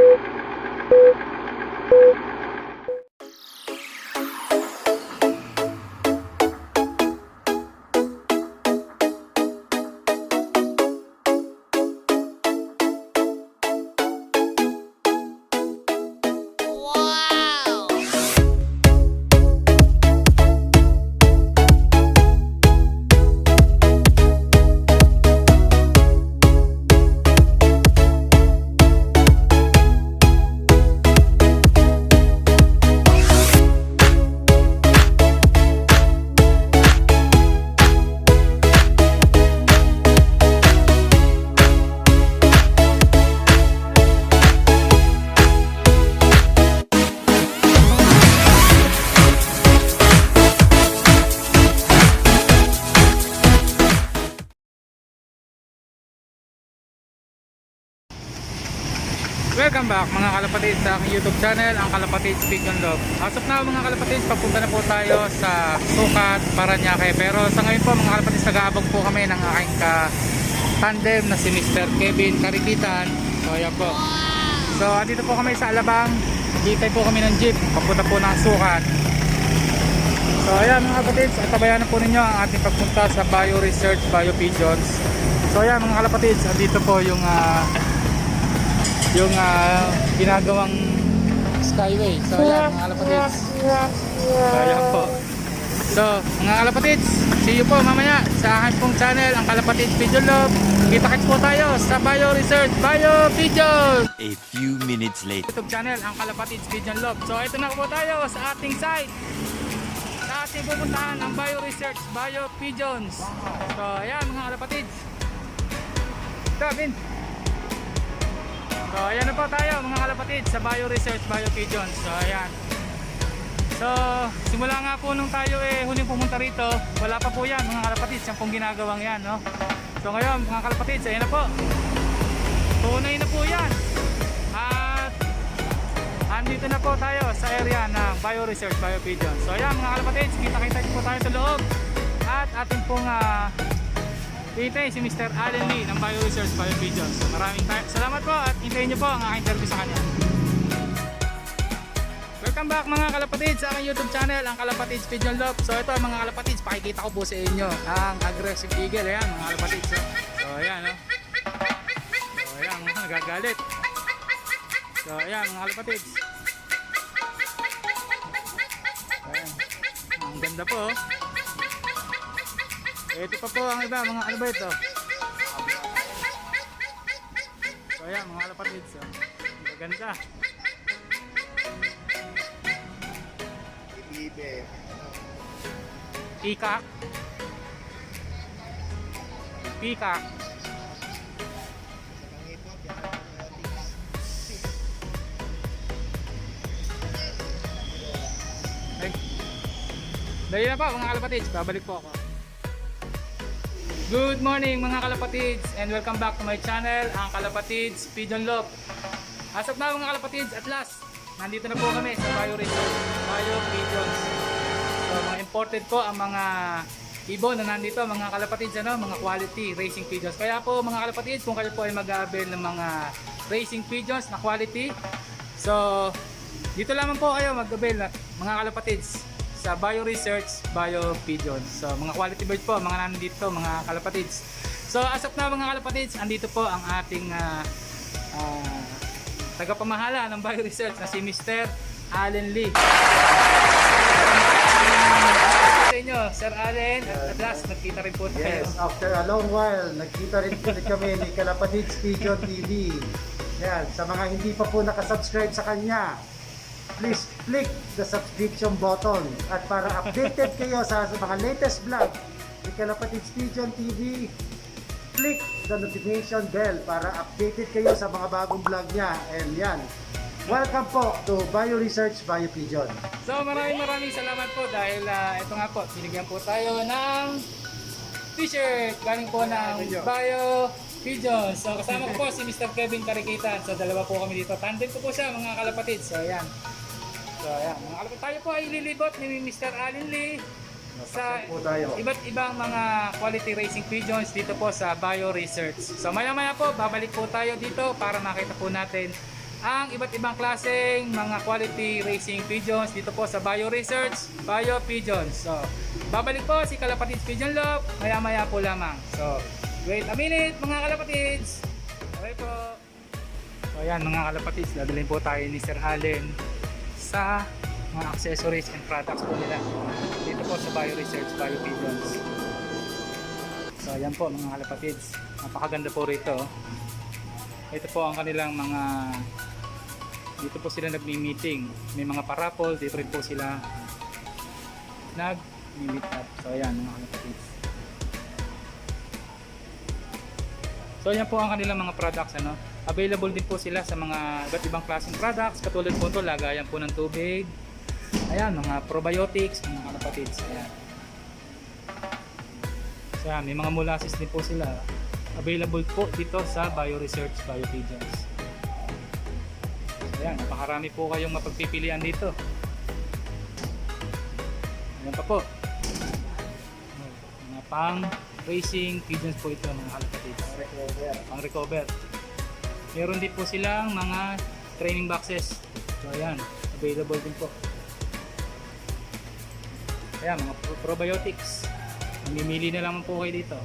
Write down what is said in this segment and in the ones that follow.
Welcome back mga kalapatid sa aking YouTube channel, ang Kalapatid Speak and Love. As of now mga kalapatid, papunta na po tayo sa Sukat, Paranaque. Pero sa ngayon po mga kalapatid, nag-aabang po kami ng aking ka-tandem na si Mr. Kevin Karikitan. So ayan po. So andito po kami sa Alabang. Hintay po kami ng jeep, papunta po ng Sukat. So ayan mga kalapatids, at tabayan po ninyo ang ating pagpunta sa Bio Research Bio Pigeons. So ayan mga kalapatids, andito po yung ah, yung ah, ginagawang skyway. So ayan mga kalapatids. So ayan po. So mga kalapatids, see you po mamaya sa aking pong channel, ang Kalapatids Pigeon Love. Kita-kits po tayo sa Bio Research Bio Pigeons. A few minutes later. YouTube channel, ang Kalapatids Pigeon Love. So ito na po tayo sa ating site. Sa ating pupuntahan ang Bio Research Bio Pigeons. So ayan mga Kalapatids. Gavin. So ayan na po tayo mga Kalapatids sa Bio Research Bio Pigeons. So ayan. So simula nga po nung tayo eh huling pumunta rito, wala pa po yan mga Kalapatids. Yan pong ginagawang yan no. So ngayon mga Kalapatids, ayan na po. Tunay na po yan. At andito na po tayo sa area ng Bio Research Bio Pigeon. So ayan mga kalapatids, kita-kita po tayo sa loob. At atin pong uh, si Mr. Allen Lee ng Bio Research Bio Pigeon. So maraming. Salamat po at hintayin niyo po ang aking interview sa kanya. Welcome back mga kalapatids sa aking YouTube channel, ang Kalapatids Pigeon Love. So ito mga kalapatids, pakikita ko po sa inyo ang aggressive eagle. Ayan mga kalapatids. So, so ayan no. So ayan, nagagalit. So ayan mga kalapatids. Ayan. Ang ganda po. oh. Ito pa po ang iba, mga ano ba ito? So ayan mga kalapatids. Oh. Ang ganda. Peacock. Peacock. Ay. Dahil na po mga kalapatids, babalik po ako. Good morning mga kalapatids and welcome back to my channel, ang Kalapatids Pigeon Love. As of now mga kalapatids, at last, nandito na po kami sa Bio Resort, Bio Pigeons. So mga imported po ang mga ibon na nandito, mga kalapatids, ano, mga quality racing pigeons. Kaya po mga kalapatids, kung kayo po ay mag-avail ng mga racing pigeons na quality, so dito lamang po kayo mag-avail na- mga kalapatids sa Bio Research Bio Pigeons. So mga quality bird po, mga nandito, mga kalapatids. So as of now mga kalapatids, andito po ang ating ah, ah, tagapamahala ng Bio Research na si Mr. Allen Lee. Sa inyo, Sir Allen, at last, nagkita rin po tayo. Yes, after a long while, nagkita rin ulit kami ni Kalapatids Pigeon TV. Yan, sa mga hindi pa po nakasubscribe sa kanya, please click the subscription button. At para updated kayo sa, mga latest vlog ni Kalapatids Pigeon TV, click the notification bell para updated kayo sa mga bagong vlog niya. And yan, welcome po to Bio Research Bio Pigeon. So maraming maraming salamat po dahil ah, ito nga po, binigyan po tayo ng t-shirt galing po ng Bio Pigeons. So kasama ko po si Mr. Kevin Karikitan. So dalawa po kami dito. Tandem ko po siya mga kalapatid. So ayan. So ayan, mga kalapatid. Tayo po ay lilibot ni Mr. Allen Lee sa po tayo. iba't ibang mga quality racing pigeons dito po sa Bio Research. So maya maya po, babalik po tayo dito para makita po natin ang iba't ibang klaseng mga quality racing pigeons dito po sa Bio Research Bio Pigeons. So, babalik po si Kalapatids Pigeon Love maya maya po lamang. So, wait a minute mga Kalapatids. Okay po. So, ayan mga Kalapatids, dadalhin po tayo ni Sir Allen sa mga accessories and products po nila dito po sa Bio Research Bio Pigeons. So, ayan po mga Kalapatids. Napakaganda po rito. Ito po ang kanilang mga dito po sila nagmi-meeting. May mga parapol, dito rin po sila nag-meet up. So ayan mga kalapatids. So ayan po ang kanilang mga products ano. Available din po sila sa mga iba't ibang klaseng products katulad po ito lagayan po ng tubig. Ayan mga probiotics mga kalapatids. Ayan. So ayan, may mga molasses din po sila. Available po dito sa BioResearch BioPigeons. Ayan, napakarami po kayong mapagpipilian dito. Ayan pa po. Mga pang racing pigeons po ito mga kalapatids. Pang recover. Meron din po silang mga training boxes. So ayan, available din po. Ayan, mga pro- probiotics. Mamimili na lang po kayo dito.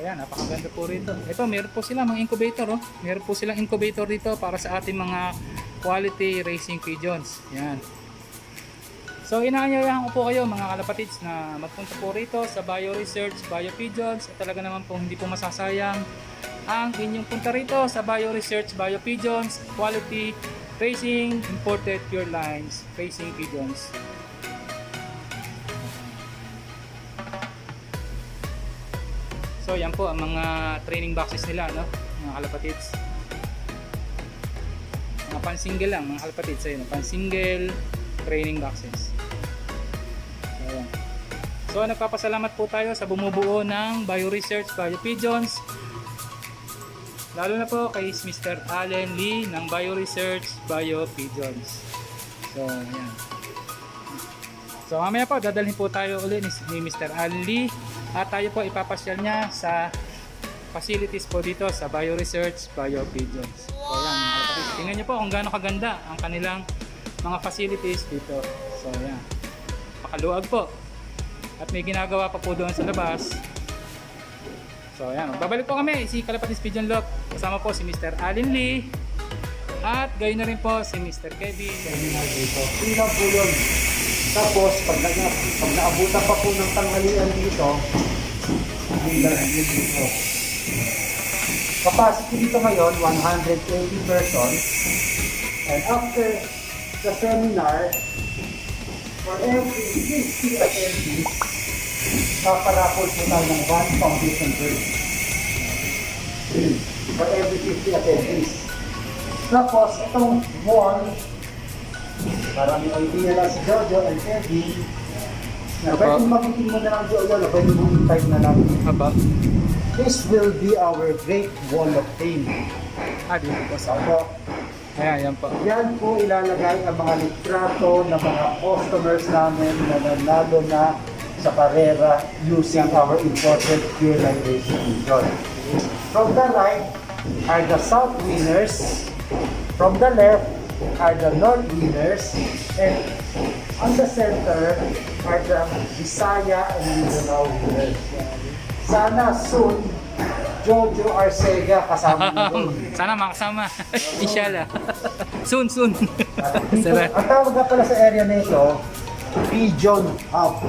Ayan, napakaganda po rito. Ito, meron po sila mga incubator. Oh. Meron po silang incubator dito para sa ating mga quality racing pigeons. Ayan. So, inaanyayahan ko po kayo mga kalapatids na magpunta po rito sa Bio Research, Bio Pigeons. At talaga naman po hindi po masasayang ang inyong punta rito sa Bio Research, Bio Pigeons, quality racing, imported pure lines, racing pigeons. So yan po ang mga training boxes nila no, mga kalapatids. Mga pan-single lang mga kalapatids ayun, pan-single training boxes. So nagpapasalamat po tayo sa bumubuo ng Bio Research Bio Pigeons. Lalo na po kay Mr. Allen Lee ng Bio Research Bio Pigeons. So yan. So mamaya po dadalhin po tayo ulit ni, Mr. Allen Lee at tayo po ipapasyal niya sa facilities po dito sa Bio Research Bio Pigeons. So yan, tingnan niyo po kung gaano kaganda ang kanilang mga facilities dito. So yan, pakaluag po. At may ginagawa pa po doon sa labas. So yan, babalik po kami si Kalapatis Pigeon Lock. Kasama po si Mr. Allen Lee at gayon na rin po si Mr. Kevin. Tingnan po yun. Tapos, pag, na, pag naabutan pa po ng tanghalian dito, bilang dito. Capacity dito ngayon, 180 persons. And after the seminar, for every 50 attendees, paparapol po tayo ng one foundation bird. For every 50 attendees. Tapos, itong wall, para may idea lang si Jojo and Kevin, na pwede magiting mo na lang Jojo, na pwede mong type na lang. Aba, This will be our Great Wall of Fame. ah dito po sa So, Ayan, yan po. yan po ilalagay ang mga litrato ng mga customers namin na nanalo na sa karera using our imported pure racing pigeon. From the right are the south winners. From the left are the north winners. And on the center are the Visaya and Mindanao winners. Sana soon, Jojo Arcega kasama mo doon. Sana makasama. Inshallah. soon, soon. Dito, ang tawag nga pala sa area na ito, Pigeon Hub.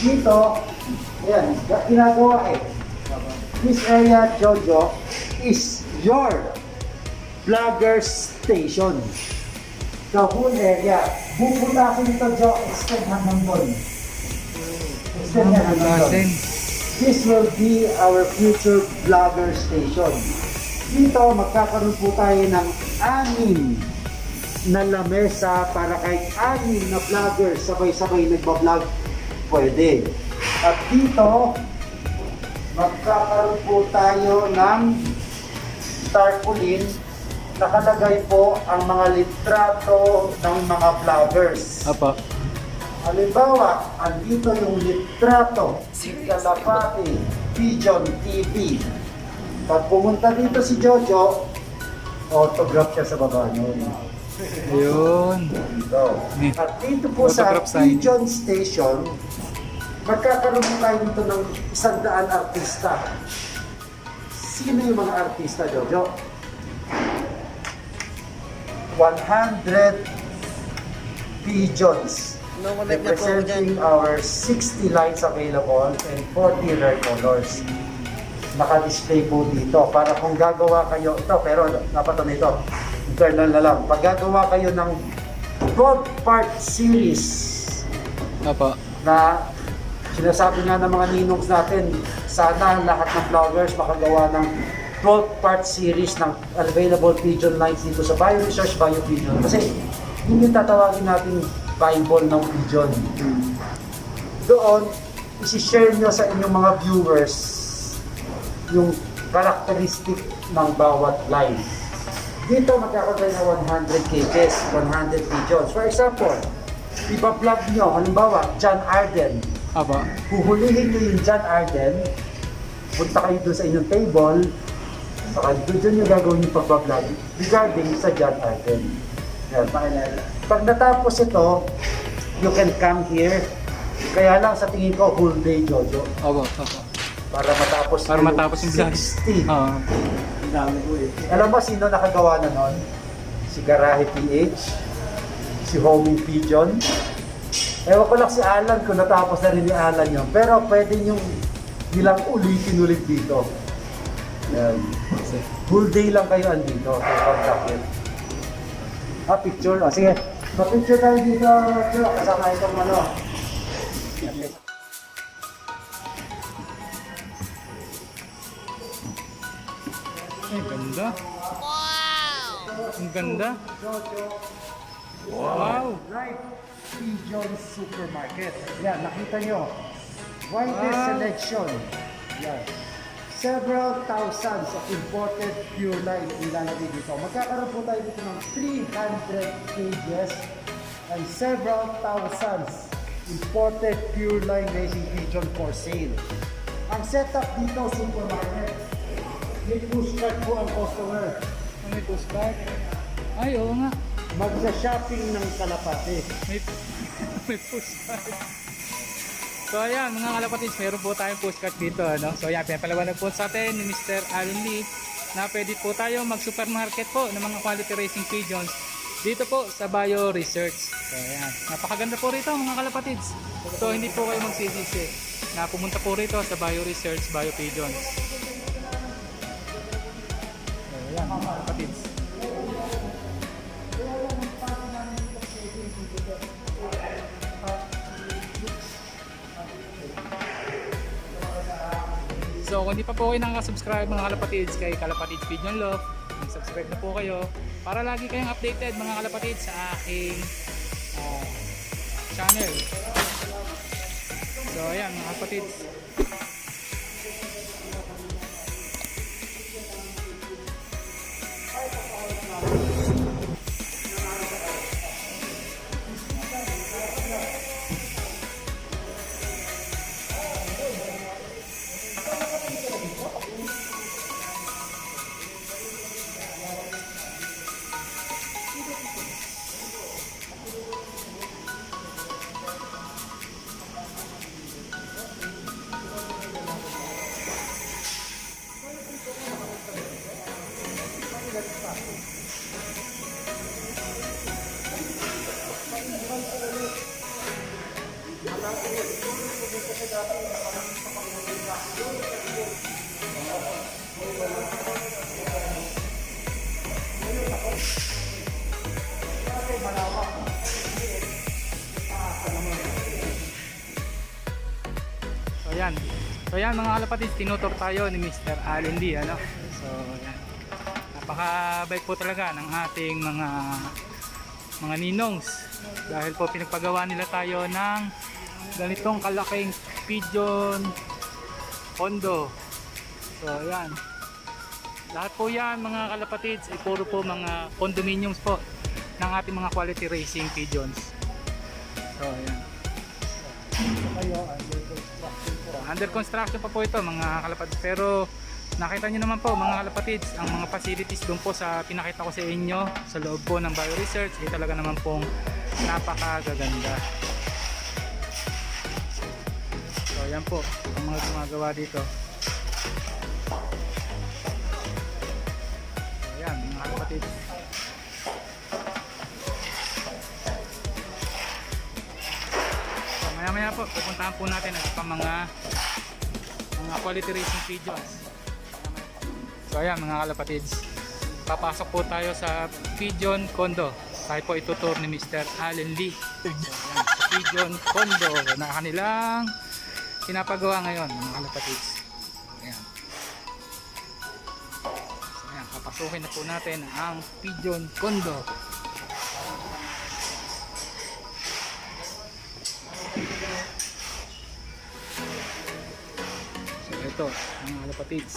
Dito, yan, ginagawa eh. This area, Jojo, is your vlogger station. The whole area. Bubutasin ito, Jo, extend hanggang doon. Extend hanggang doon. This will be our future vlogger station. Dito, magkakaroon po tayo ng anim na lamesa para kahit anim na vlogger sabay-sabay nagbablog, pwede. At dito, magkakaroon po tayo ng tarpaulin nakalagay po ang mga litrato ng mga vloggers. Apo. Halimbawa, andito yung litrato si Kalapati Pigeon TV. Pag pumunta dito si Jojo, autograph siya sa baba nun. Ayun. Dito. At dito po sa Autograph sign. Pigeon Station, magkakaroon po tayo dito ng isang daan artista. Sino yung mga artista, Jojo? 100 pigeons representing our 60 lines available and 40 rare colors. Naka-display po dito para kung gagawa kayo, ito pero dapat ito, internal na lang. Pag gagawa kayo ng 12 part series Opo. na sinasabi nga ng mga ninongs natin, sana lahat ng vloggers makagawa ng 12 part series ng available pigeon lines dito sa Bio Research Bio Pigeon. Kasi yun yung tatawagin natin Bible ng pigeon. Doon, isi-share nyo sa inyong mga viewers yung characteristic ng bawat line. Dito magkakaroon ng 100 cages, 100 pigeons. For example, iba-vlog nyo, halimbawa, John Arden. Opo. Huhulihin nyo yung John Arden, punta kayo doon sa inyong table, saka doon nyo gagawin yung pagbablog regarding sa John Arden. Yan. Pag natapos ito, you can come here. Kaya lang sa tingin ko, whole day, Jojo. Opo. Opo. Para matapos Para matapos yung vlog. 60. Oo. Alam mo sino nakagawa na nun? Si Garahe PH, si Homing Pigeon. Ewan ko lang si Alan kung natapos na rin ni Alan yun. Pero pwede yung nilang ulitin ulit dito. Yan. Full day lang kayo andito. So, contact it. Ah, picture. O, sige. Pa-picture tayo dito. Kasama itong ano. Ay, ganda. Wow! Ang ganda. Jojo. Wow! Live Pigeon Supermarket. Yan, nakita nyo. Widest Wow. selection. Yan. Several thousands of imported pure line ilalagay dito. Magkakaroon po tayo dito ng 300 cages and several thousands imported pure line racing pigeon for sale. Ang setup dito, supermarket. May push cart po ang customer. May postcard? Ay, oo nga. Magsa-shopping ng kalapate. May, may postcard. So ayan, mga kalapatids, meron po tayong postcard dito. Ano? So ayan, pinapalawanag po sa atin ni Mr. Allen Lee na pwede po tayo mag-supermarket po ng mga quality racing pigeons dito po sa Bio Research. So ayan, napakaganda po rito mga kalapatids. So hindi po kayo magsisisi na pumunta po rito sa Bio Research Bio Pigeons. Ayan mga kalapatids. So kung di pa po kayo nakaka-subscribe mga kalapatids kay Kalapatids Pigeon Love, mag-subscribe na po kayo para lagi kayong updated mga kalapatids sa aking ah, channel. So ayan mga kalapatids. Ayan mga kalapatids, tinutor tayo ni Mr. Allen Lee. Ano? So ayan. Napakabait po talaga ng ating mga mga ninongs. Dahil po pinagpagawa nila tayo ng ganitong kalaking pigeon condo. So ayan. Lahat po yan mga kalapatids ay puro po mga condominiums po ng ating mga quality racing pigeons. So ayan. Under construction pa po ito mga kalapatids. Pero nakita nyo naman po mga kalapatids, ang mga facilities doon po sa pinakita ko sa inyo sa loob po ng bioresearch ay talaga naman pong napakagaganda. So yan po ang mga gumagawa dito. Maya po, natin ang pang mga mga quality racing videos. So ayan mga kalapatids, papasok po tayo sa Pigeon Condo. Tayo po itutur ni Mr. Allen Lee. Pigeon Condo na kanilang pinapagawa ngayon mga kalapatids. Ayan. So ayan, papasukin na po natin ang Pigeon Condo. So ito, mga kalapatids.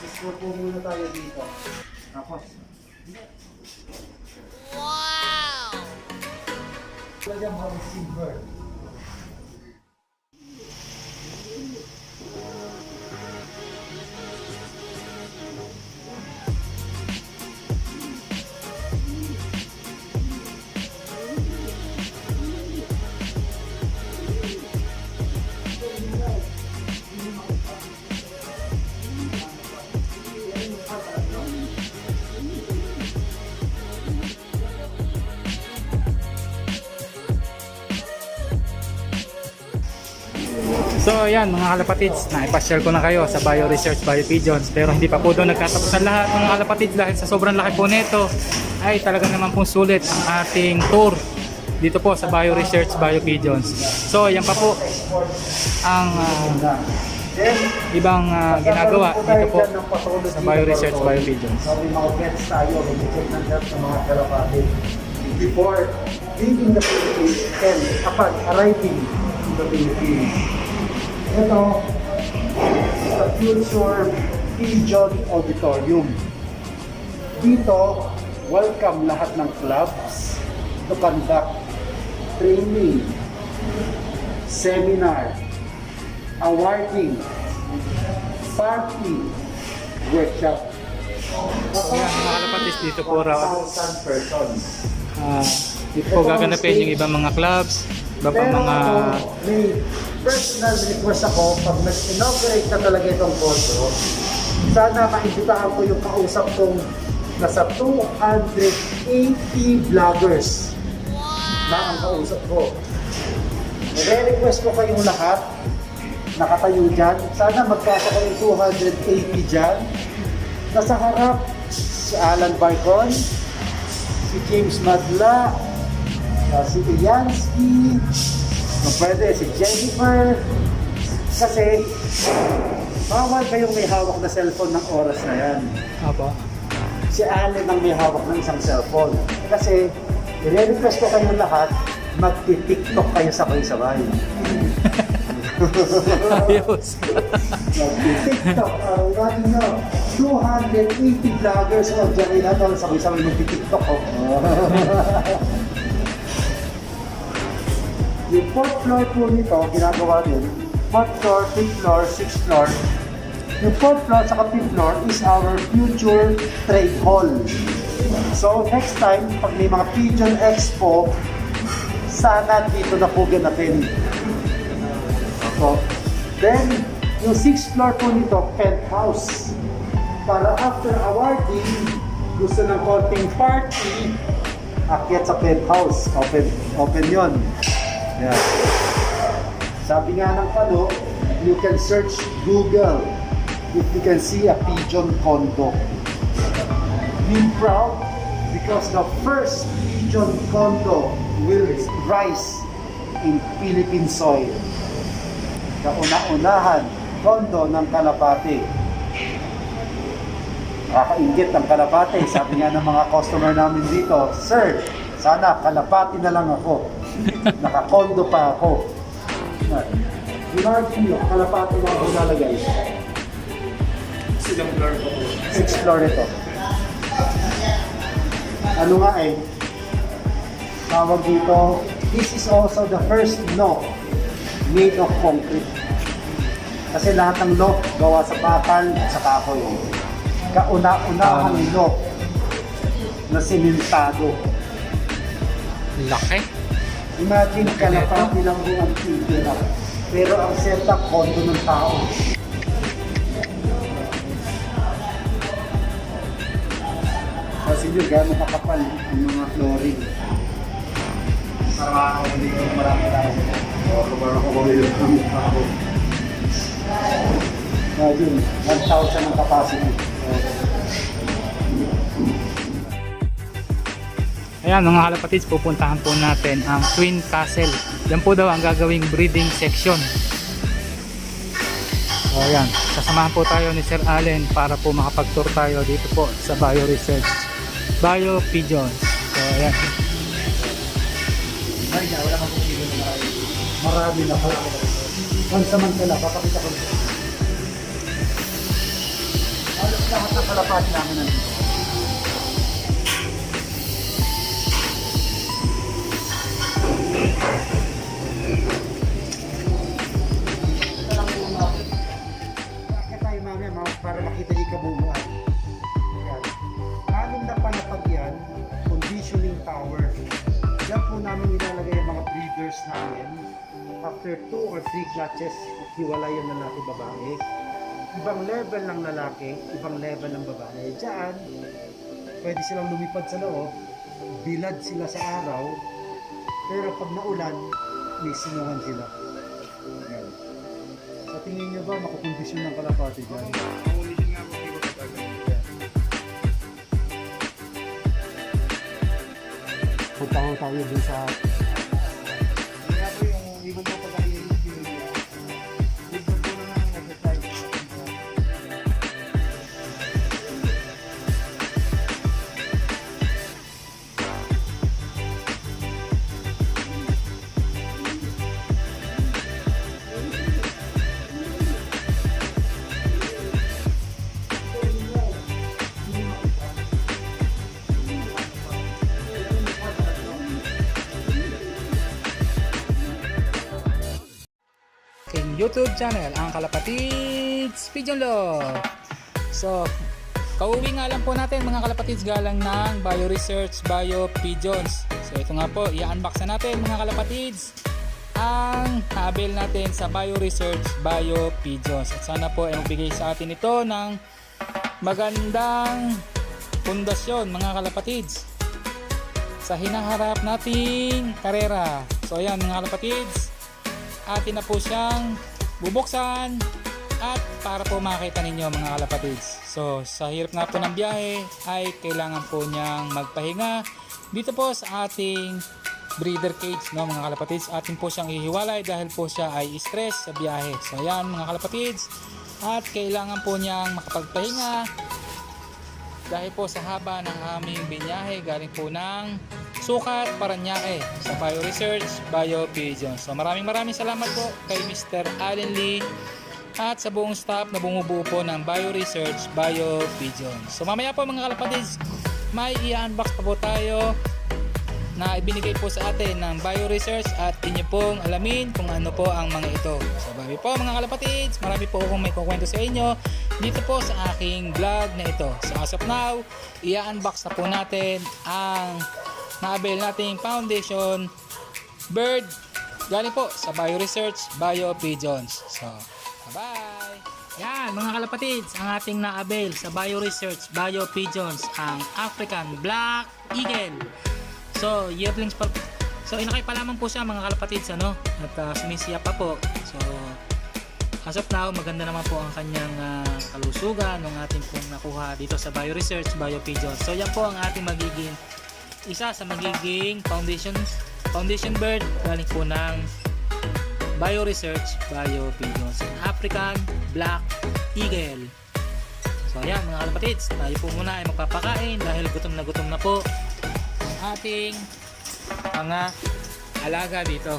Explore po muna tayo dito. Tapos. Wow! Talagang silver. So ayan mga kalapatids, naipasyal ko na kayo sa Bioresearch Biopigeons pero hindi pa po doon nagtatapos ang lahat mga kalapatids dahil sa sobrang laki po nito ay talaga naman pong sulit ang ating tour dito po sa Bioresearch Biopigeons. So ayan pa po ang Then, ibang ah, ginagawa dito po sa Bioresearch Biopigeons. So, may mga tayo, ng health ng mga kalapati before leaving the Philippines and upon arriving in the Philippines. Ito, sa future Pigeon Auditorium. Dito, welcome lahat ng clubs to conduct training, seminar, awarding, party, workshop. Ayan mga kalapatids dito po raw 1,000 persons. ah, dito po gaganapin yung ibang mga clubs, iba Pero mga ako, may personal request ako pag nag-inaugurate na talaga itong koso, sana maimbitahan ko yung kausap kong nasa 280 vloggers na ang kausap ko. Nire-request ko kayong lahat nakatayo dyan. Sana magkasa kayong 280 dyan. Nasa harap, si Alan Barcon, si James Madla, uh, si Ilyansky, kung pwede si Jennifer. Kasi, bawal kayong may hawak na cellphone ng oras na yan. Apo. Si Allen ang may hawak ng isang cellphone. Kasi, i-request ko kayo lahat, magti-tiktok kayo sabay-sabay. Ayos. Mag-tiktok, uh, natin nyo, 280 vloggers o dyan natin, sabay-sabay mag-tiktok. Oh. Yung fourth floor po nito, ginagawa din, fourth floor, fifth floor, sixth floor, yung fourth floor sa fifth floor is our future trade hall. So next time, pag may mga Pigeon Expo, sana dito na po ganapin. So, then, yung sixth floor po nito, penthouse. Para after awarding, gusto ng konting party, akyat sa penthouse. Open, open yon. Yeah. Sabi nga ng pano, you can search Google if you can see a pigeon condo. Be proud because the first pigeon condo will rise in Philippine soil. Kauna-unahan, kondo ng Kalapate. Nakakaingit ang Kalapate. Sabi nga ng mga customer namin dito, Sir, sana Kalapate na lang ako. Nakakondo pa ako. Imagine nyo, Kalapate lang ako nalagay. Silang floor po po. Sixth floor ito. Ano nga eh, tawag dito, this is also the first no made of concrete. Kasi lahat ng loft gawa sa bakal at sa kahoy. Kauna-unahang loft na simentado. Laki. Imagine kalapati lang po ang titira. Pero ang setup, kondo ng tao. Kasi nyo, gano'ng kakapal ang mga flooring. Para makakabili ko marami tao. O, para makakabili ko ng tao. Imagine, 1,000 ang capacity. Ayan mga kalapatids, pupuntahan po natin ang Twin Castle. Yan po daw ang gagawing breeding section. So ayan, sasamahan po tayo ni Sir Allen para po makapag-tour tayo dito po sa Bio Research Bio Pigeons. So ayan, Ay, na, wala kang pumili na. Marami na po. Pansamantala, papakita ko. Halos lahat ng kalapati namin nandito. Para makita yung kabuuan. Yan. Anim na panapag yan, conditioning tower. Diyan po namin nilalagay ang mga breeders namin. After two or three clutches, hiwalayan na natin babae. Ibang level ng lalaki, ibang level ng babae. Diyan, pwede silang lumipad sa loob, bilad sila sa araw, pero pag naulan, may sinungan sila. Yan. Sa tingin nyo ba, makukondisyon ng kalapati dyan? Punta ko tayo dun sa... YouTube channel, ang Kalapatids Pigeon Love. So, kauwi nga lang po natin mga Kalapatids galang ng Bio Research Bio Pigeons. So, ito nga po, i-unbox na natin mga Kalapatids ang nabil natin sa Bio Research Bio Pigeons. At sana po ay magbigay sa atin ito ng magandang pundasyon mga Kalapatids sa hinaharap nating karera. So, ayan mga Kalapatids, atin na po siyang bubuksan at para po makita ninyo mga kalapatids. So sa hirap nga po ng biyahe ay kailangan po niyang magpahinga dito po sa ating breeder cage no mga kalapatids. Atin po siyang ihiwalay dahil po siya ay stress sa biyahe. So ayan mga kalapatids at kailangan po niyang makapagpahinga dahil po sa haba ng aming binyahe galing po ng Sukat Paranaque sa Bio Research Bio Pigeon. So maraming maraming salamat po kay Mr. Allen Lee at sa buong staff na bumubuo po ng Bio Research Bio Pigeon. So mamaya po mga kalapatids, may i-unbox pa po tayo na ibinigay po sa atin ng Bio Research at inyo pong alamin kung ano po ang mga ito. So babi po mga kalapatids, marami po akong may kukwento sa inyo dito po sa aking vlog na ito. So as of now, i-unbox na po natin ang na-avail nating foundation bird galing po sa Bio Research Bio Pigeons. So, bye-bye! Yan, mga kalapatids, ang ating na-avail sa Bio Research Bio Pigeons, ang African Black Eagle. So, yearlings pa So, inakay pa lamang po siya mga kalapatids, ano? At uh, sumisiya pa po. So, as of now, maganda naman po ang kanyang ah, kalusugan ng ating pong nakuha dito sa Bio Research Bio Pigeons. So, yan po ang ating magiging isa sa magiging foundation foundation bird galing po ng Bio Research Bio Pigeons African Black Eagle. So ayan mga kalapatids tayo po muna ay magpapakain dahil gutom na gutom na po ang ating mga alaga dito.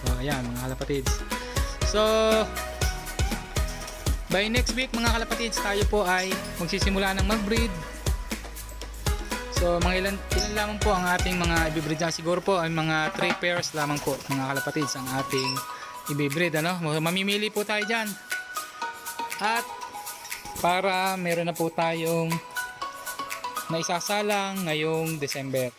So ayan mga kalapatids so by next week mga kalapatids tayo po ay magsisimula ng mag-breed So mga ilan, ilan lamang po ang ating mga ibibreed dyan. Siguro po ay mga 3 pairs lamang po mga kalapatids ang ating ibibreed. Ano? Mamimili po tayo dyan. At para meron na po tayong naisasalang ngayong December.